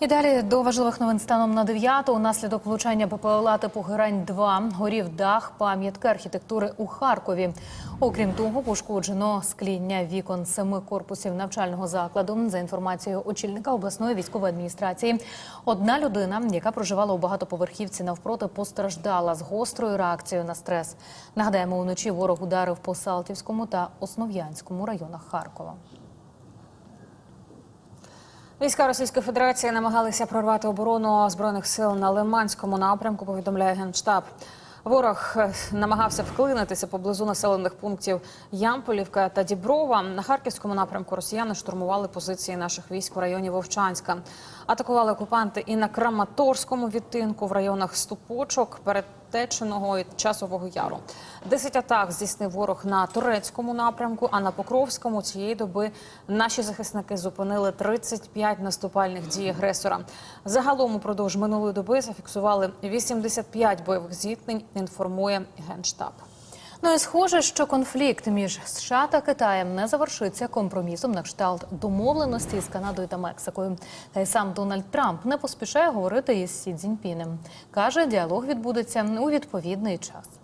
І далі до важливих новин станом на 9 Унаслідок влучання БПЛА типу Герань-2 горів дах пам'ятки архітектури у Харкові. Окрім того, пошкоджено скління вікон семи корпусів навчального закладу. За інформацією очільника обласної військової адміністрації, одна людина, яка проживала у багатоповерхівці навпроти, постраждала з гострою реакцією на стрес. Нагадаємо, уночі ворог ударив по Салтівському та Основ'янському районах Харкова. Війська Російської Федерації намагалися прорвати оборону збройних сил на Лиманському напрямку. Повідомляє генштаб. Ворог е, намагався вклинитися поблизу населених пунктів Ямполівка та Діброва. На харківському напрямку росіяни штурмували позиції наших військ у районі Вовчанська. Атакували окупанти і на Краматорському відтинку в районах Ступочок, Перетеченого і Часового Яру. Десять атак здійснив ворог на турецькому напрямку. А на Покровському цієї доби наші захисники зупинили 35 наступальних дій агресора. Загалом упродовж минулої доби зафіксували 85 бойових зіткнень. Інформує генштаб. Ну і схоже, що конфлікт між США та Китаєм не завершиться компромісом на кшталт домовленості з Канадою та Мексикою. Та й сам Дональд Трамп не поспішає говорити із Сі Цзіньпінем. каже, діалог відбудеться у відповідний час.